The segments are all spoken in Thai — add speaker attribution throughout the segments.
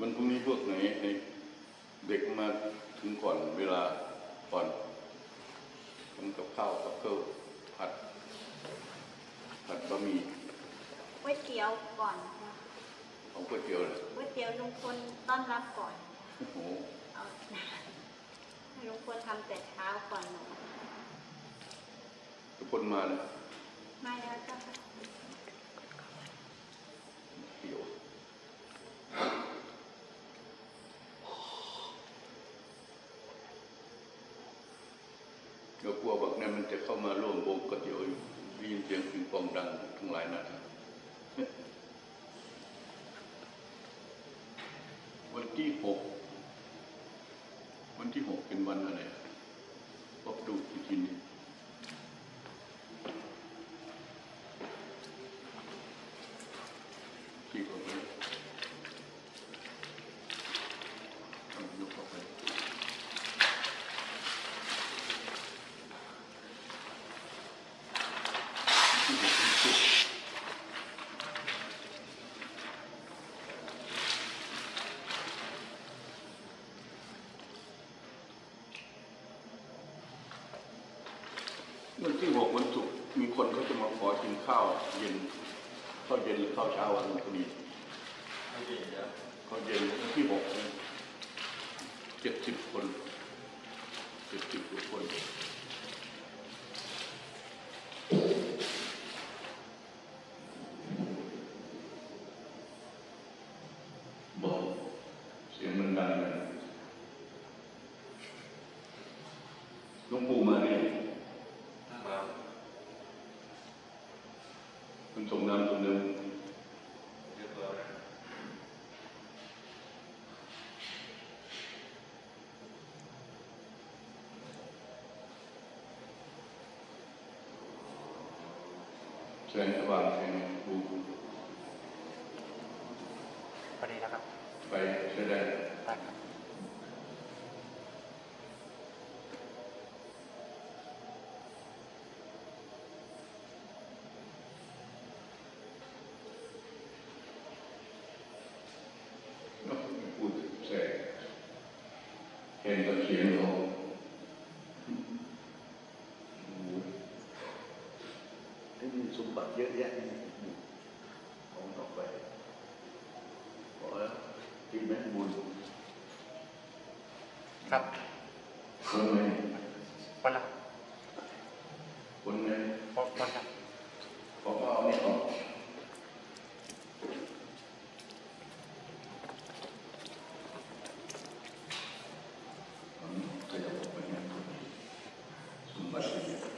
Speaker 1: มันพรุ่งนี้พวกไหนไอ้เด็กมาถึงก่อนเวลาก่อนทำกับข้าวกับเครื่องผัด ผัดบะหมี่
Speaker 2: ก๋วยเตี๋ยวก่อนนะ
Speaker 1: เอาก๋วยเตี๋ยวเลย
Speaker 2: ก๋วยเตี๋ยวลุงพลต้อนรับก่อน
Speaker 1: โอ้โห
Speaker 2: เอาให้ลุงพลทำแต่เช้าก่อนหนู
Speaker 1: ทุกคนมาเลย
Speaker 2: ไม่แล้วเจ้าค่ะ
Speaker 1: เตี๋ยว เรากลัวบักเนี่ยมันจะเข้ามาร่วมวงก๋วยเตี๋ยวได้ยินเสียงปิงปองดังทั้งหลายนัดวันที่หกวันที่หกเป็นวันอะไรพบดูที่ทีนึงที่ก็ไปเอายกเข้าไปที่หกเป็นศุกร์วัน ที่หกวันศุกร์มีคนเขาจะมาขอกินข้าวเย็นข้าวเย็นหรือข้าวเช้าวันพอดีข้าวเย็นวันที่หกเจ็ดสิบคนเจ็ดสิบกว่าคนบอกเสียงมันดังเลยหลวงปู่มาเนี่ย คุณส่งน้ำส่งเดิมแสงสว่างแห่งบู
Speaker 3: พอดีแล้วครับ
Speaker 1: ไปแสดง
Speaker 3: ได้ครับ
Speaker 1: เนาะพูดแสงเห็นกับเสียงเราโอ้โห
Speaker 4: ได้มีสมบัติเยอะแยะของต่อไปพอแล้วกินแม่บุญ
Speaker 3: ครับ
Speaker 1: คนไหน
Speaker 3: วันละ
Speaker 1: คนไหน
Speaker 3: วันวันละ
Speaker 1: ขอเอาเนี่ยออกอืมขยับออกไปเนี่ยสมบัติเยอะ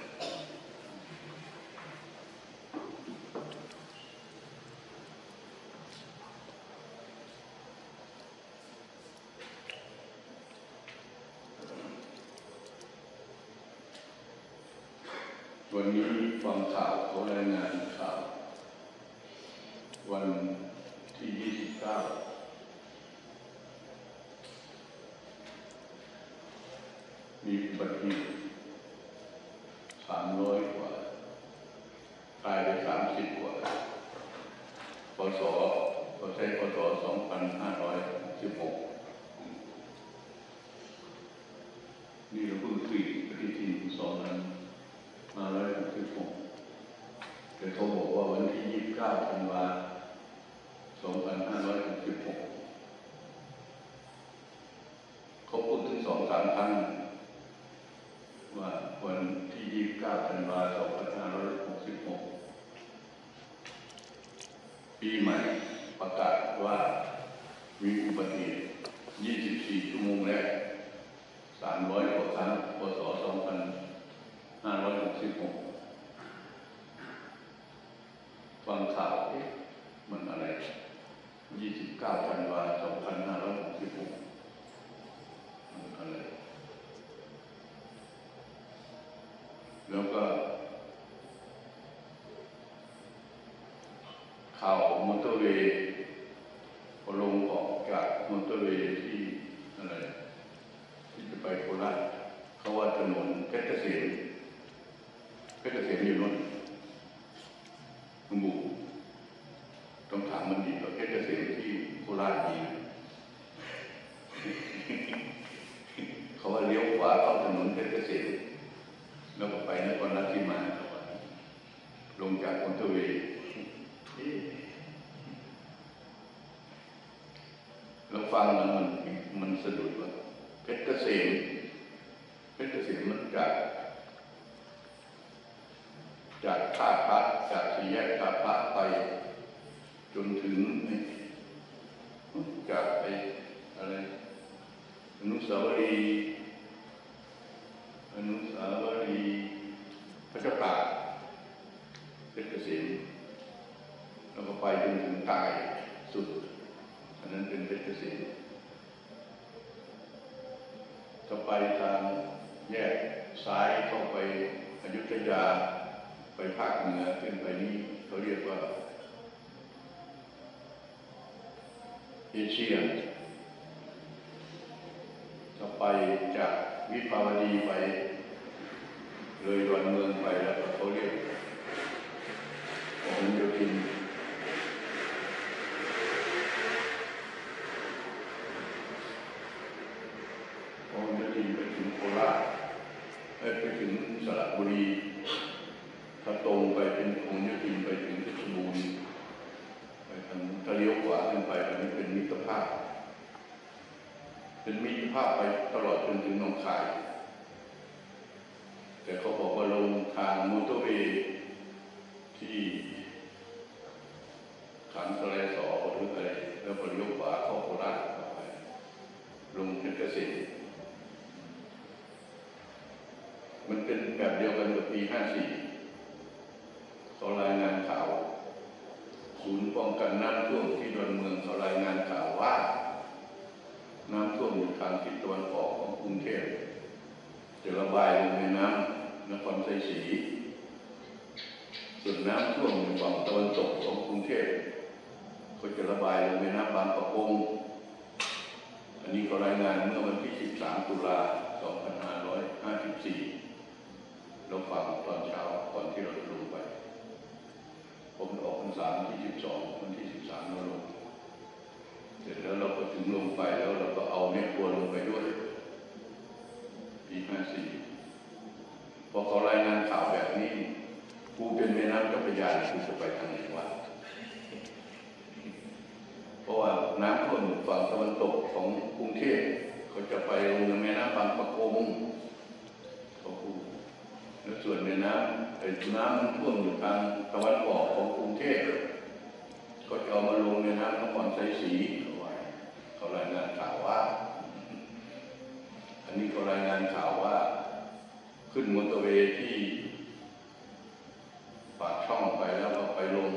Speaker 1: วันนี้ฟังข่าวเขารายงานข่าว วันที่ 29 มีอุบัติเหตุ300กว่าตายไป30กว่าพศพศพศ2516นี่เราเพิ่งคุยปฏิทินสองนั้น มาแล้วคือผมแต่เขาบอกว่าวันที่29ธันวา2566เขาพูดถึงสองสามครั้งว่าวันที่29ธันวา2566ปีใหม่ประกาศว่ามีอุบัติเหตุ24 ชั่วโมงแรก300กว่าครั้งพศ 2566ฟังข่าวเอ๊ะมันอะไร29ธันวา2566มันอะไร แล้วก็ ข่าวมอเตอร์เวย์พอลงออกจากมอเตอร์เวย์ที่อะไร ที่จะไปโคราชเขาว่าถนนเพชรเกษม เพชรเกษมอยู่นู่นคุณบูต้องถามมันดีว่าเพชรเกษมที่โคราชมีไหมเขาว่าเลี้ยวขวาเข้าถนนเพชรเกษมแล้วก็ไปนครราชสีมาลงจากมอเตอร์เวย์เราฟังแล้วมันมันสะดุดว่าเพชรเกษมเพชรเกษมมันจาก จากท่าพระจากสี่แยกท่าพระไป จนถึงจากไปอะไรอนุสาวรีย์อนุสาวรีย์พระเจ้าตากเพชรเกษมแล้วก็ไปจนถึงใต้สุด อันนั้นเป็นเพชรเกษมถ้าไปทางแยกซ้ายเข้าไปอยุธยา ไปภาคเหนือขึ้นไปนี้เขาเรียกว่าเอเชียถ้าไปจากวิภาวดีไป เลยวันเมืองไปแล้วก็เขาเรียกของโยธินของโยธินไปถึงโคราชไปถึงสระบุรี เป็นองค์โยธินไปถึงเพชรบูรณ์ไปทางถ้าเลี้ยวขวาขึ้นไปอันนี้เป็นมิตรภาพ เป็นมิตรภาพไปตลอดจนถึงหนองคาย แต่เขาบอกว่าลงทางมอเตอร์เวย์ที่ขันทะเลสอหรืออะไรแล้วก็เลี้ยวขวาเข้าโคราชเข้าไปลงเพชรเกษมมันเป็นแบบเดียวกันกับปี54 เขารายงานข่าว ศูนย์ป้องกันน้ำท่วมที่ดอนเมืองเขารายงานข่าวว่า น้ำท่วมอยู่ทางทิศตะวันออกของกรุงเทพจะระบายลงในน้ำนครไทยศรีส่วนน้ำท่วมอยู่ฝั่งตะวันตกของกรุงเทพก็จะระบายลงในน้ำบางประกงอันนี้เขารายงานเมื่อวันที่ 13 ตุลา 2554เราฟังตอนเช้าก่อนที่เราจะลงไป ผมออกพรรษาวันที่12วันที่13เราลง เสร็จแล้วเราก็ถึงลงไปแล้วเราก็เอาแม่ครัวลงไปด้วยปี54พอเขารายงานข่าวแบบนี้กูเป็นแม่น้ำเจ้าพยากูจะไปทางไหนวะเพราะว่าน้ำท่วมฝั่งตะวันตกของกรุงเทพเขาจะไปลงในแม่น้ำบางปะกงเขาพูด แล้วส่วนแม่น้ำไอ้น้ำมันท่วมอยู่ทางตะวันออกของกรุงเทพก็จะเอามาลงในน้ำนครไซสีเอาไว้เขารายงานข่าวว่า อันนี้เขารายงานข่าวว่า ขึ้นมอเตอร์เวย์ที่ปากช่องไปแล้วก็ไปลง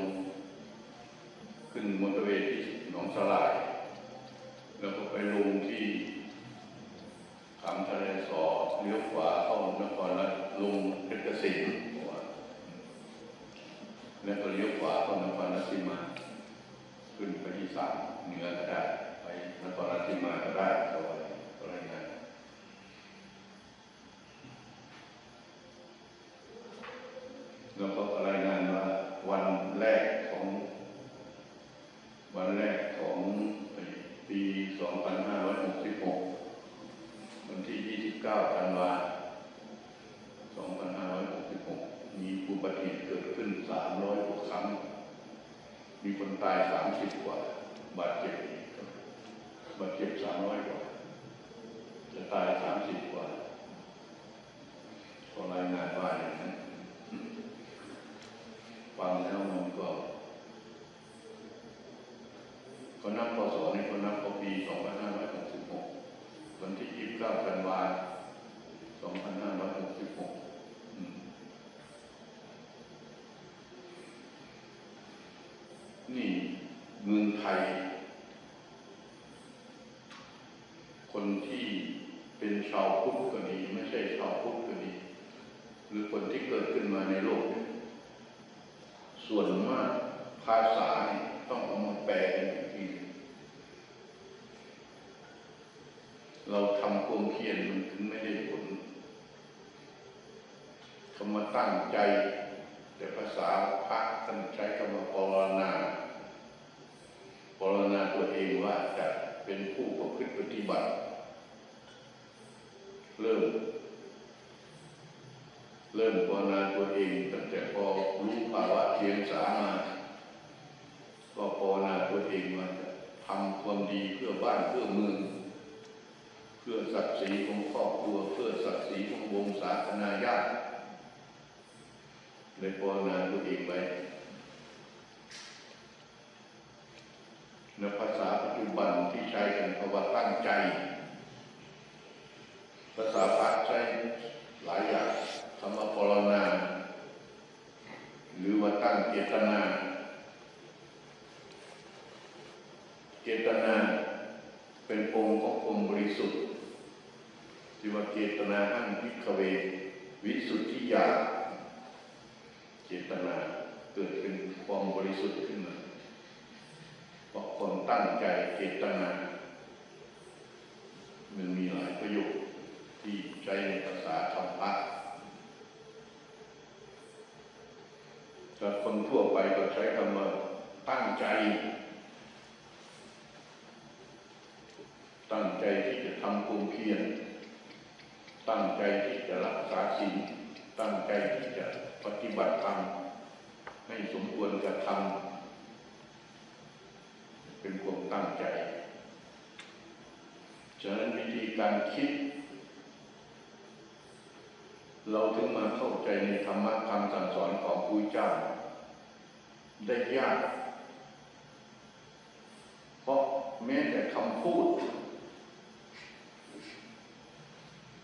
Speaker 1: ขึ้นมอเตอร์เวย์ที่หนองสลาย แล้วก็ไปลงที่ขามทะเลสอเลี้ยวขวาเข้านครแล้วลงเพชรเกษมแล้วก็เลี้ยวขวาเข้านครราชสีมา ขึ้นไปที่สามเหนือก็ได้ ไปนครราชสีมาก็ได้ก็ว่าอะไรายงานแล้วก็รายงานว่าวันแรกของ วันแรกของปี 2566 วันที่ 29 ธันวาคม 2566 มีอุบัติเหตุเกิดขึ้น 300 กว่าครั้ง มีคนตาย 30 กว่า บาดเจ็บอีกครับ บาดเจ็บ300กว่า จะตาย30กว่าก็รายงานว่าอย่างนั้นฟังแล้วมันก็เขานับพศนี่เขานับเขาปี2566วันที่29ธันวาคม2566อืมนี่เมืองไทย คนที่เป็น ชาวพุทธก็ดี ไม่ใช่ชาวพุทธก็ดี หรือคนที่เกิดขึ้นมาในโลกนี่ยส่วนมากภาษาต้องเอามาแปลกันอีกทีหนึ่งเราทำความเพียรมันถึงไม่ได้ผลคำว่าตั้งใจ แต่ภาษาพระท่านใช้คำว่าปรณนาปรณนาตัวเองว่าจะเป็นผู้ประพฤติปฏิบัติ เริ่ม เริ่มภาวนาตัวเองตั้งแต่พอรู้ภาวะเทียงสามาก็ภาวนาตัวเองมาทำความดีเพื่อบ้านเพื่อเมืองเพื่อศักดิ์ศรีของครอบครัวเพื่อศักดิ์ศรีของวงศาคณาญาติเลยภาวนาตัวเองไว้ในภาษาปัจจุบันที่ใช้กันคำว่าตั้งใจ ภาษาพระใช้หลายอย่างคำว่าปรณา หรือว่าตั้งเจตนา เจตนาเป็นองค์ของความบริสุทธิ์ที่ว่าเจตนาหังพิกเว วิสุทธิญาณเจตนาเกิดเป็นความบริสุทธิ์ขึ้นมาเพราะความตั้งใจเจตนา มันมีหลายประโยค ที่ใช้ในภาษาธรรมะแต่คนทั่วไปก็ใช้คำว่าตั้งใจ ตั้งใจที่จะทำความเพียรตั้งใจที่จะรักษาศีลตั้งใจที่จะปฏิบัติธรรมให้สมควรกระทำเป็นความตั้งใจฉะนั้นวิธีการคิด เราถึงมาเข้าใจในธรรมะคำสั่งสอนของพระเจ้า ได้ยาก เพราะแม้แต่คำพูด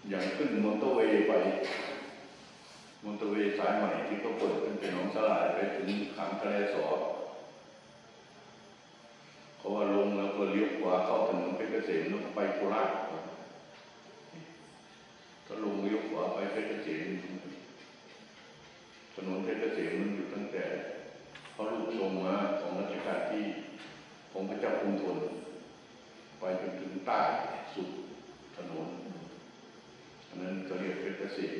Speaker 1: อย่างขึ้นมอเตอร์เวย์ไปมอเตอร์เวย์สายใหม่ที่เขาเปิดเป็นเป็นหนองสลายไปถึงขามทะเลสอเขาว่าลงแล้วก็เลี้ยวขวาเข้าถนนเพชรเกษมแล้วไปโคราช ก็ลงเลี้ยวขวาไปเพชรเกษมถนนเพชรเกษมมันอยู่ตั้งแต่พระรูปทรงมาของรัชกาลที่ของพระเจ้ากรุงธนไปจนถึงใต้สุดถนนอันนั้นก็เรียกเพชรเกษม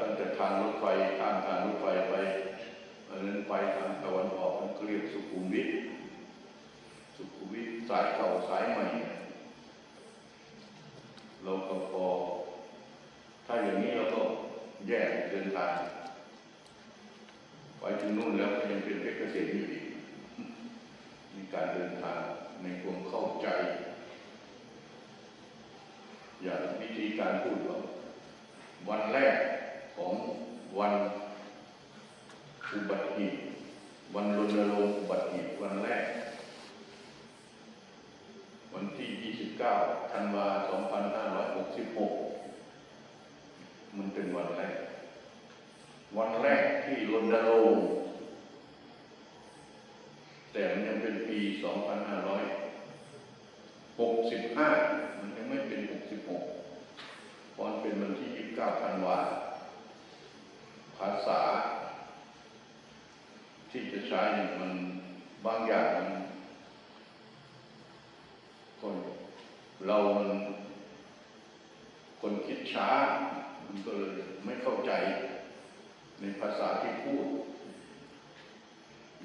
Speaker 1: ตั้งแต่ทางรถไฟข้ามทางรถไฟไปอันนั้นไปทางตะวันออกมันก็เรียกสุขุมวิท สุขุมวิทสายเก่าสายใหม่ เราก็พอ ถ้าอย่างนี้เราก็แยกเดินทางไปถึงนู่นแล้วก็ยังเป็นเพชรเกษมอยู่อีกมีการเดินทางในความเข้าใจ อย่างวิธีการพูดว่าวันแรกของวันอุบัติเหตุวันรณรงค์อุบัติเหตุวันแรก วันที่ 9ธันวา2566 มันเป็นวันแรก วันแรกที่รณรงค์แต่มันยังเป็นปี 2565 มันยังไม่เป็น 66เพราะมันเป็นวันที่ 29 ธันวา ภาษา ที่จะใช้มันบางอย่างมัน เราคนคิดช้า มันก็เลยไม่เข้าใจในภาษาที่พูด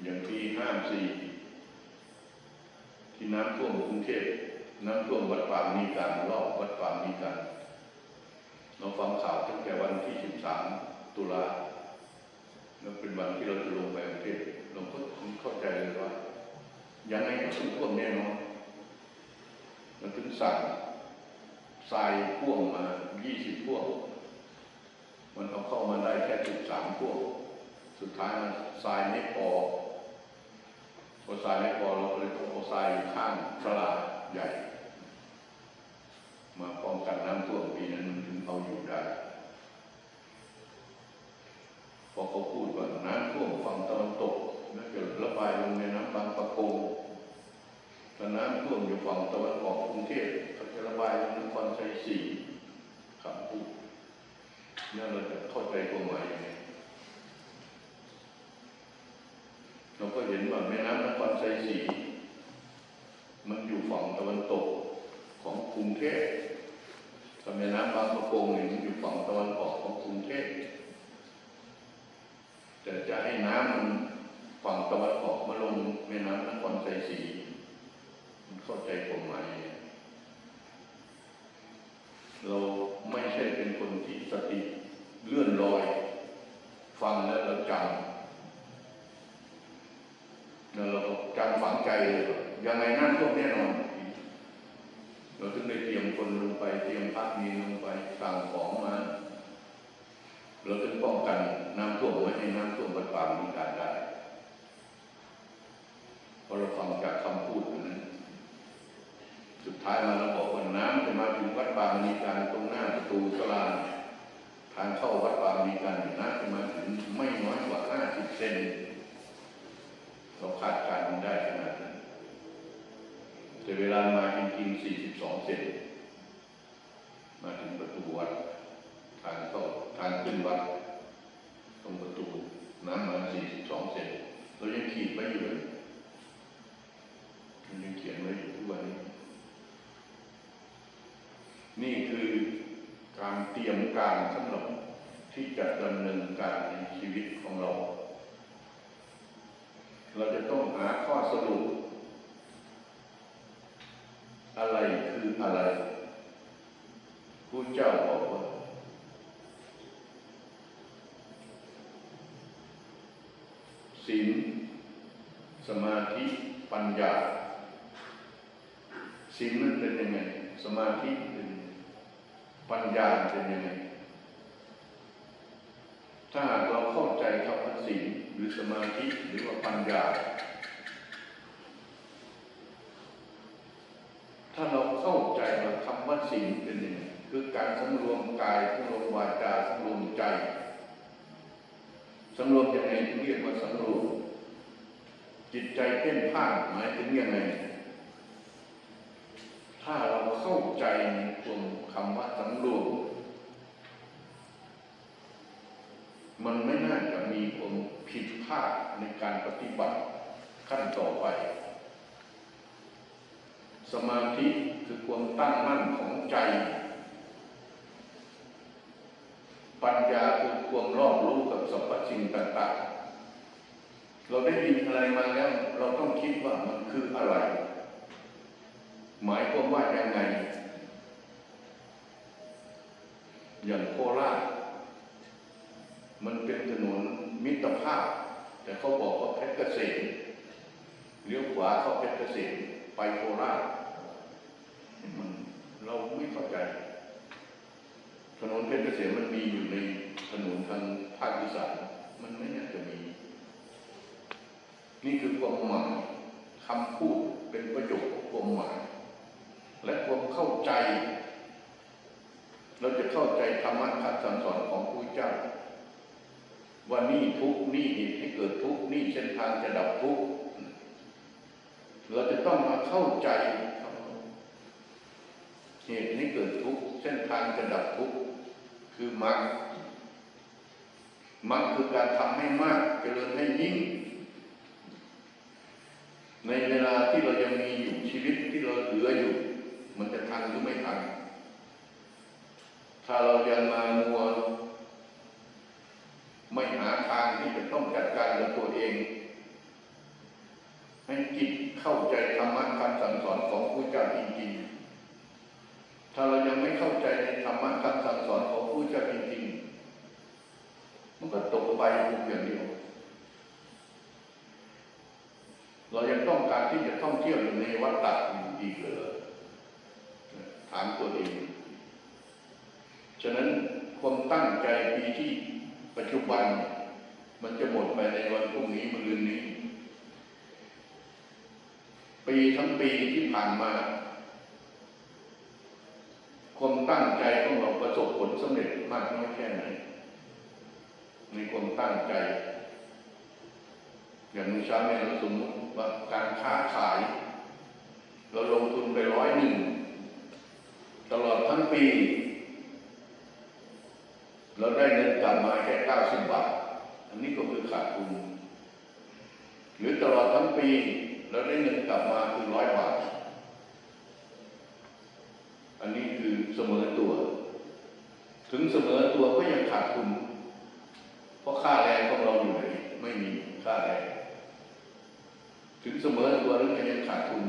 Speaker 1: อย่างปีห้าสี่ที่น้ำท่วมกรุงเทพน้ำท่วมวัดป่ามีการรอบวัดป่ามีการเราฟังข่าวตั้งแต่วันที่สิบสามตุลาแล้วเป็นวันที่เราจะลงไปกรุงเทพเราก็เข้าใจเลยว่ายังไงก็ต้องท่วมแน่นอน มันถึงสั่งทรายพ่วงมายี่สิบพ่วงมันเอาเข้ามาได้แค่สิบสามพ่วงสุดท้ายมันทรายไม่พอพอทรายไม่พอเราเลยต้องเอาทรายข้างสลาใหญ่ มาป้องกันน้ำท่วมปีนั้นมันถึงเอาอยู่ได้พอเขาพูดว่าน้ำท่วมฝั่งตะวันตกแล้วจะระบายลงในน้ำบางปะกง ถ้าน้ำท่วมอยู่ฝั่งตะวันออกกรุงเทพเขาจะระบายลงนครชัยศรีคำพูดเนี่ยเราจะเข้าใจความหมายยังไงเราก็เห็นว่าแม่น้ำนครชัยศรีมันอยู่ฝั่งตะวันตกของกรุงเทพแต่แม่น้ำบางประกงเนี่ยมันอยู่ฝั่งตะวันออกของกรุงเทพแต่จะให้น้ำมันฝั่งตะวันออกมาลงแม่น้ำนครชัยศรี เข้าใจความหมายเราไม่ใช่เป็นคนที่สติเลื่อนลอย ฟังแล้วเราจำแล้วเราจำฝังใจเลยว่ายังไงน้ำท่วมแน่นอน เราถึงได้เตรียมคนลงไป เตรียมพักมีลงไปสั่งของมา เราถึงป้องกันน้ำท่วมไม่ให้น้ำท่วมวัดป่ามีการได้เพราะเราฟังจากคำพูดนั้น สุดท้ายมาเราบอกว่าน้ำจะมาถึงวัดป่ามีการตรงหน้าประตูสลานทางเข้าวัดป่ามีการน้ำจะมาถึงไม่น้อยกว่า50เซนเราคาดการณ์ได้ขนาดนั้นแต่เวลามาจริงๆ42เซนมาถึงประตูวัดทางเข้าทางขึ้นวัดตรงประตูน้ำมา42เซนเรายังขีดไว้อยู่เลยยังเขียนไว้อยู่ทุกวันนี้ นี่คือการเตรียมการสำหรับที่จะดำเนินการในชีวิตของเรา เราจะต้องหาข้อสรุป อะไรคืออะไรผู้เจ้าบอกว่าศีลสมาธิปัญญาศีลมันเป็นยังไง สมาธิ ปัญญาเป็นยังไง ถ้าหากเราเข้าใจคำว่าศีลหรือสมาธิหรือว่าปัญญา ถ้าเราเข้าใจว่าคำว่าศีลเป็นยังไงคือการสำรวมกายสำรวมวาจาสำรวมใจสำรวมยังไงเรียกว่าสำรวมจิตใจเพ่นพ่านหมายถึงยังไง ถ้าเราเข้าใจในตัวคำว่าสำรวมมันไม่น่าจะมีความผิดพลาดในการปฏิบัติขั้นต่อไป สมาธิคือความตั้งมั่นของใจ ปัญญาคือความรอบรู้กับสรรพสิ่งต่างๆ เราได้ยินอะไรมาแล้ว เราต้องคิดว่ามันคืออะไร หมายความว่ายังไง อย่างโคราชมันเป็นถนนมิตรภาพ แต่เขาบอกว่าเพชรเกษมเลี้ยวขวาเข้าเพชรเกษมไปโคราชมันเราไม่เข้าใจ ถนนเพชรเกษมมันมีอยู่ในถนนทางภาคอีสานมันไม่น่าจะมี นี่คือความหมายคำพูดเป็นประโยคความหมาย เข้าใจ เราจะเข้าใจธรรมะคำสั่งสอนของพระเจ้า ว่านี่ทุกนี่เหตุให้เกิดทุกนี่เส้นทางจะดับทุกเราจะต้องมาเข้าใจเหตุให้เกิดทุกเส้นทางจะดับทุกคือมรรคมรรคคือการทำให้มากเจริญให้ยิ่ง ในเวลาที่เรายังมีอยู่ชีวิตที่เราเหลืออยู่ มันจะทันหรือไม่ทัน ถ้าเรายังมามัวไม่หาทางที่จะต้องจัดการกับตัวเอง ให้จิตเข้าใจธรรมะคำสั่งสอนของพระเจ้าจริงๆ ถ้าเรายังไม่เข้าใจในธรรมะคำสั่งสอนของพระเจ้าจริงๆ มันก็ตกไปทุกอย่างเดียว เรายังต้องการที่จะท่องเที่ยวอยู่ในวัฏฏะอยู่อีกเหรอ ถามตัวเอง ฉะนั้นความตั้งใจปีที่ปัจจุบัน มันจะหมดไปในวันพรุ่งนี้มรืนนี้ ปีทั้งปีที่ผ่านมาความตั้งใจของเราประสบผลสำเร็จมากน้อยแค่ไหนในความตั้งใจ อย่างมือเช้าเนี่เราสมมติว่าการค้าขาย เราลงทุนไปร้อยหนึ่ง ตลอดทั้งปี เราได้เงินกลับมาแค่เก้าสิบบาท อันนี้ก็คือขาดทุน หรือตลอดทั้งปี เราได้เงินกลับมาคือร้อยบาท อันนี้คือเสมอตัว ถึงเสมอตัวก็ยังขาดทุน เพราะค่าแรงของเราอยู่ไหนไม่มีค่าแรง ถึงเสมอตัวแล้วยังขาดทุน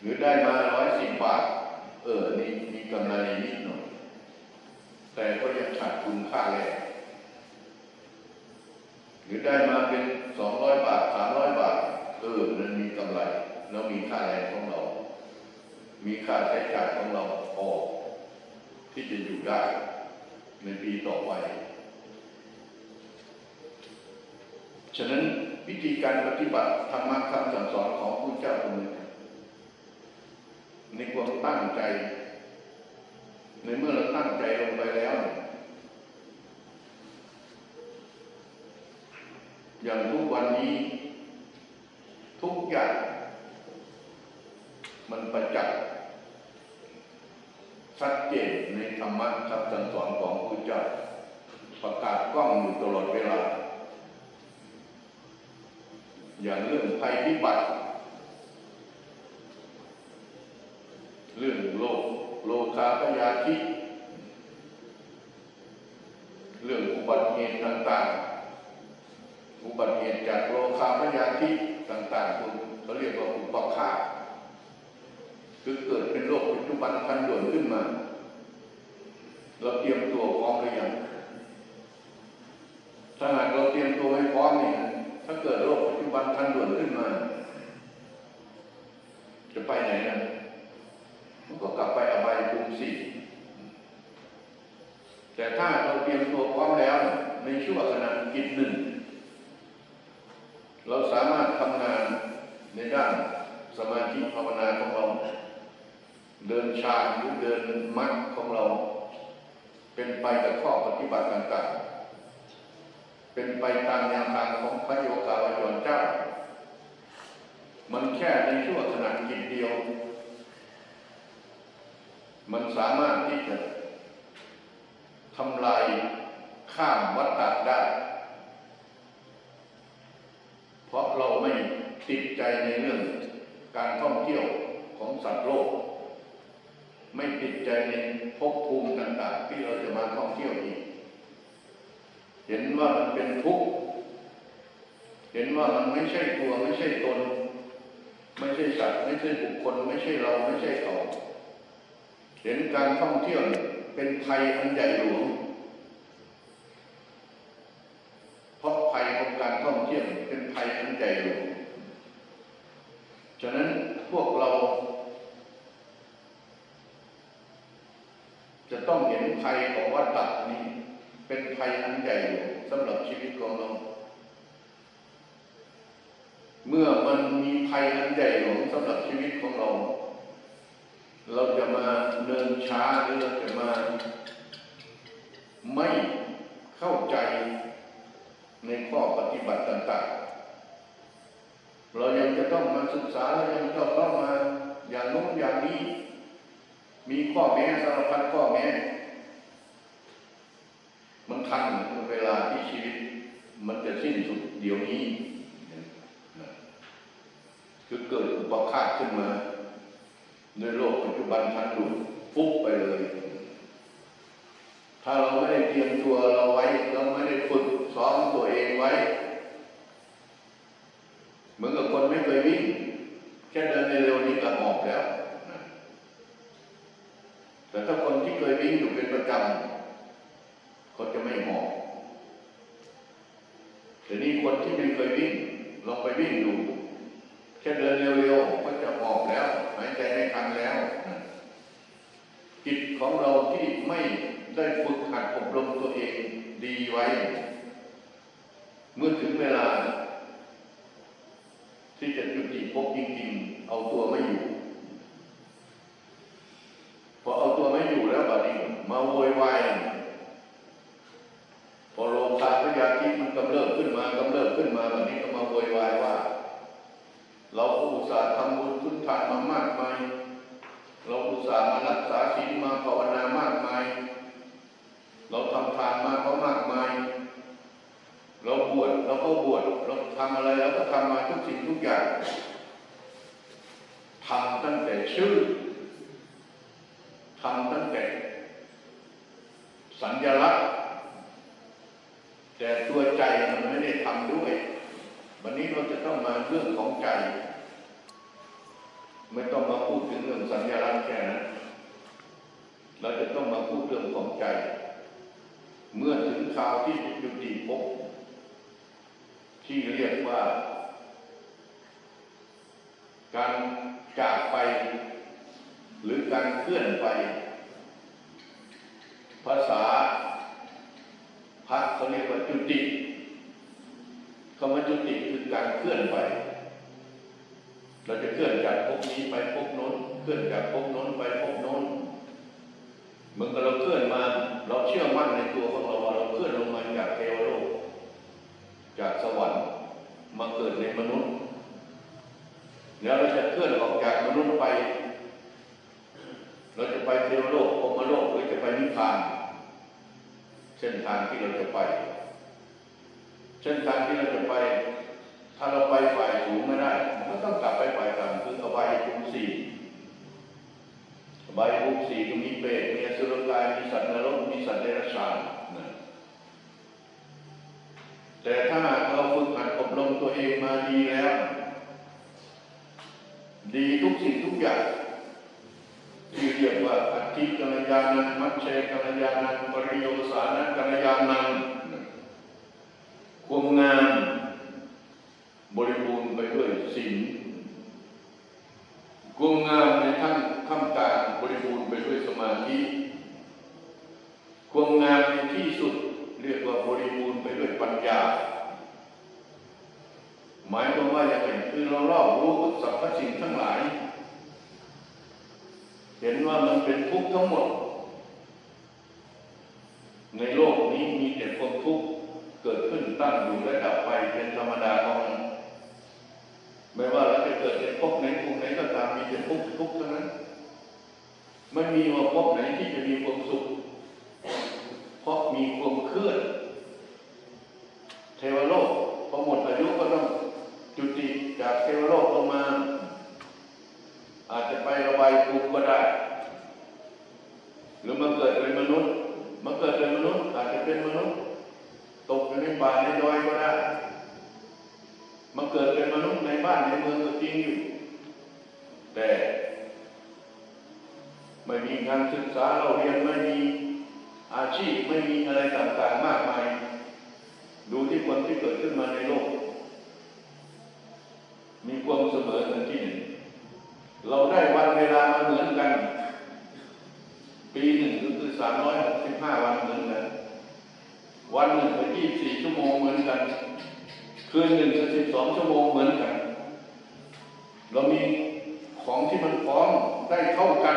Speaker 1: หรือได้มาร้อยสิบบาท เออ นี่มีกำไรนิดหน่อย แต่ก็ยังขาดคุณค่าแรงหรือได้มาเป็นสองร้อยบาทสามร้อยบาท เออนั้นมีกำไร แล้วมีค่าแรงของเรา มีค่าใช้จ่ายของเราพอที่จะอยู่ได้ ในปีต่อไป ฉะนั้นวิธีการปฏิบัติธรรมะคำสั่งสอนของพระเจ้าตรงนี้ ในความตั้งใจ ในเมื่อเราตั้งใจลงไปแล้ว อย่างทุกวันนี้ ทุกอย่างมันประจักษ์ชัดเจนในธรรมะคำสั่งสอนของพระเจ้าประกาศกล้องอยู่ตลอดเวลา อย่างเรื่องภัยพิบัติ เรื่องโลกโลคาพยาธิเรื่องอุบัติเหตุต่างๆ อุบัติเหตุจากโลคาพยาธิต่าง ๆ คุณเขาเรียกว่าอุปคาคือเกิดเป็นโรคปัจจุบันทันด่วนขึ้นมาเราเตรียมตัวพร้อมหรือยังถ้าหากเราเตรียมตัวให้พร้อมเนี่ยถ้าเกิดโรคปัจจุบันทันด่วนขึ้นมา จะไปไหนนะ มันก็กลับไปอบายภูมิสี่แต่ถ้าเราเตรียมตัวพร้อมแล้วในช่วงขณะกิจหนึ่ง เราสามารถทำงานในด้านสมาธิภาวนาของเรา เดินฌานหรือเดินมรรคของเรา เป็นไปกับข้อปฏิบัติต่างๆ เป็นไปตามแนวทางของพระโยคาวจรเจ้า มันแค่ในช่วงขณะจิตเดียว มันสามารถที่จะทำลายข้ามวัฏฏะได้ เพราะเราไม่ติดใจในเรื่องการท่องเที่ยวของสัตว์โลก ไม่ติดใจในภพภูมิต่างๆที่เราจะมาท่องเที่ยวอีก เห็นว่ามันเป็นทุกข์ เห็นว่ามันไม่ใช่ตัวไม่ใช่ตน ไม่ใช่สัตว์ ไม่ใช่บุคคล ไม่ใช่เราไม่ใช่เขา เห็นการท่องเที่ยวเป็นภัยอันใหญ่หลวง เพราะภัยของการท่องเที่ยวเป็นภัยอันใหญ่หลวง ฉะนั้นพวกเรา จะต้องเห็นภัยของวัฏฏะนี้ เป็นภัยอันใหญ่หลวงสำหรับชีวิตของเรา เมื่อมันมีภัยอันใหญ่หลวงสำหรับชีวิตของเรา เราจะมาเนินช้าหรือเราจะมาไม่เข้าใจในข้อปฏิบัติต่างๆ เรายังจะต้องมาศึกษาเรายังจะต้องมาอย่างโน้นอย่างนี้ มีข้อแม้สารพัดข้อแม้ มันทันเวลาที่ชีวิต มันจะสิ้นสุดเดี๋ยวนี้ คือเกิดอุปคาตขึ้นมา ในโลกปัจจุบันทันด่วนฟุบไปเลย ถ้าเราไม่ได้เตรียมตัวเราไว้ เราไม่ได้ฝึกซ้อมตัวเองไว้ เหมือนกับคนไม่เคยวิ่ง แค่เดินเร็วๆนี้ก็หอบแล้วแต่ถ้าคนที่เคยวิ่งอยู่เป็นประจำเขาจะไม่หอบแต่นี่คนที่ไม่เคยวิ่งลองไปวิ่งดู แค่เดินเร็วๆก็จะออกแล้วหายใจไม่ทันแล้วจิตของเราที่ไม่ได้ฝึกหัดอบรมตัวเองดีไว้ เมื่อถึงเวลา ที่จะจุติภพจริงๆ เอาตัวไม่อยู่ พอเอาตัวไม่อยู่แล้วบัดนี้มาโวยวายพอโลภะพยาธิมันกำเริบขึ้นมากำเริบขึ้นมาบัดนี้ก็มาโวยวายว่า เราอุตส่าห์ทำบุญทุนทานมามากมาย เราอุตส่าห์มารักษาศีลมาภาวนามากมาย เราทำทานมาก็มากมาย เราบวชเราก็บวชเราทำอะไรเราก็ทำมาทุกสิ่งทุกอย่างทำตั้งแต่ชื่อทำตั้งแต่สัญลักษณ์ แต่ตัวใจมันไม่ได้ทำด้วย วันนี้เราจะต้องมาเรื่องของใจ ไม่ต้องมาพูดถึงเรื่องสัญญาลักษณ์แค่นั้น เราจะต้องมาพูดเรื่องของใจ เมื่อถึงคราวที่ยุติภพที่เรียกว่า การจากไป หรือการเคลื่อนไป ภาษาพระเขาเรียกว่าจุติคำว่าจุติคือการเคลื่อนไป เราจะเคลื่อนจากภพนี้ไปภพโน้น เค ลื่อนจากภพโน้นไปภพโน้นเหมือนกับเราเคลื่อนมา เราเชื่อมั่นในตัวของเราว่าเราเคลื่อนลงมาจากเทวโลก จากสวรรค์มาเกิดในมนุษย์แล้วเราจะเคลื่อนออกจากมนุษย์ไป เราจะไปเทวโลกพมโลกหรือจะไปนิพพาน เส้นทางที่เราจะไป เส้นทางที่เราจะไป ถ้าเราไปฝ่ายสูงไม่ได้ มันก็ต้องกลับไปฝ่ายต่ำคืออบายภูมิสี่ บายภูมิสี่ก็มีเปรตมีอสุรกายมีสัตว์นรกมีสัตว์เดรัจฉานนะแต่ถ้าหากเราฝึกหัดอบรมตัวเองมาดีแล้ว ดีทุกสิ่งทุกอย่างที่เรียกว่าอัติกัลยาณังมัชเชกัลยาณังปริโยสานังกัลยาณังความงามบริบูรณ์ไปด้วยศีลความงามในทั้งข้ามกลาง บริบูรณ์ไปด้วยสมาธิความงามในที่สุดเรียกว่าบริบูรณ์ไปด้วยปัญญา หมายความว่าอย่างไรคือเรารอบรู้กับสรรพสิ่งทั้งหลาย เห็นว่ามันเป็นทุกข์ทั้งหมด ในโลกนี้มีแต่ความทุกข์เกิดขึ้นตั้งอยู่และดับไปเป็นธรรมดาของมันไม่ว่าเราจะเกิดในภพไหนภูมิไหนก็ตามมีแต่ทุกข์ทุกข์เท่านั้น ไม่มีว่าพบไหนที่จะมีความสุข เพราะมีความเคลื่อน เทวโลกพอหมดอายุก็ต้องจุติจากเทวโลกลงมา อาจจะไประบายภูมิก็ได้ หรือมาเกิดเป็นมนุษย์มาเกิดเป็นมนุษย์ อาจจะเป็นมนุษย์ ตกอยู่ในป่าในดอยก็ได้ มาเกิดเป็นมนุษย์ในบ้านในเมืองก็จริงอยู่ แต่ ไม่มีการศึกษาเราเรียนไม่มีอาชีพไม่มีอะไรต่างๆมากมาย ดูที่คนที่เกิดขึ้นมาในโลก มีความเสมอกันที่หนึ่ง เราได้วันเวลามาเหมือนกัน ปีหนึ่งก็คือสามร้อยหกสิบห้าวันเหมือนกัน วันหนึ่งก็ยี่สิบสี่ชั่วโมงเหมือนกัน คืนหนึ่งก็สิบสองชั่วโมงเหมือนกัน เรามีของที่มันพร้อมได้เท่ากัน